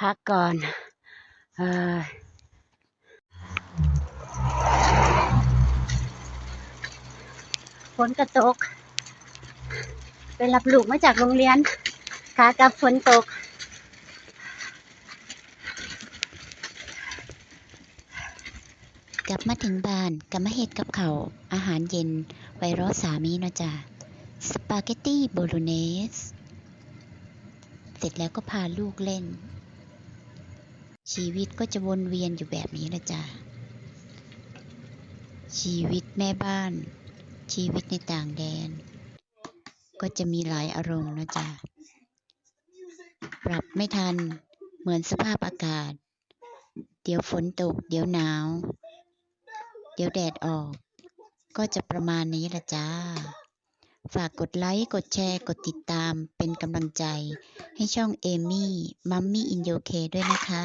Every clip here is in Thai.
พักก่อนเออฝนกระตก ไปรับลูกมาจากโรงเรียน ขากับฝนตก กลับมาถึงบ้านก็มาเฮ็ดกับเขาอาหารเย็น ไวรอสามีเนาะจ้ะสปาเกตตี้โบโลเนส เสร็จแล้วก็พาลูกเล่น ชีวิตก็จะวนเวียนอยู่แบบนี้แหละจ้ะชีวิตแม่บ้าน ชีวิตในต่างแดน ก็จะมีหลายอารมณ์นะจ๊ะ ปรับไม่ทัน เหมือนสภาพอากาศ เดี๋ยวฝนตก เดี๋ยวหนาว เดี๋ยวแดดออก ก็จะประมาณนี้ละจ้า ฝากกดไลค์ กดแชร์ กดติดตามเป็นกำลังใจ ให้ช่องเอมี่มัมมี่อินโยเคด้วยนะคะ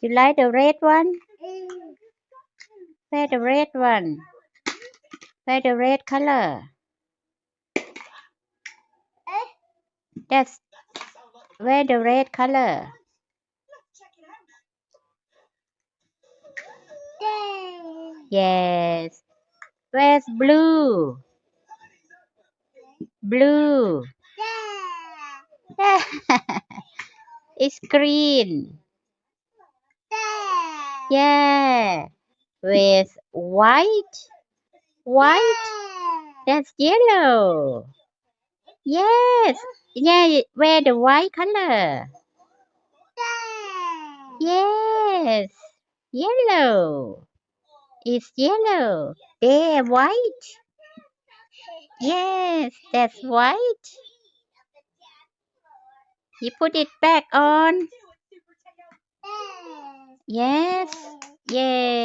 You like the red one? Where the red one? Where the red color? That's where the red color. Yes. Where's blue? Blue. it's green. Yeah. With white. White. That's yellow. Yes. Yeah. wear the white color? Yes. Yellow. It's yellow. They are white. Yes, that's white. You put it back on. Yes. Yeah.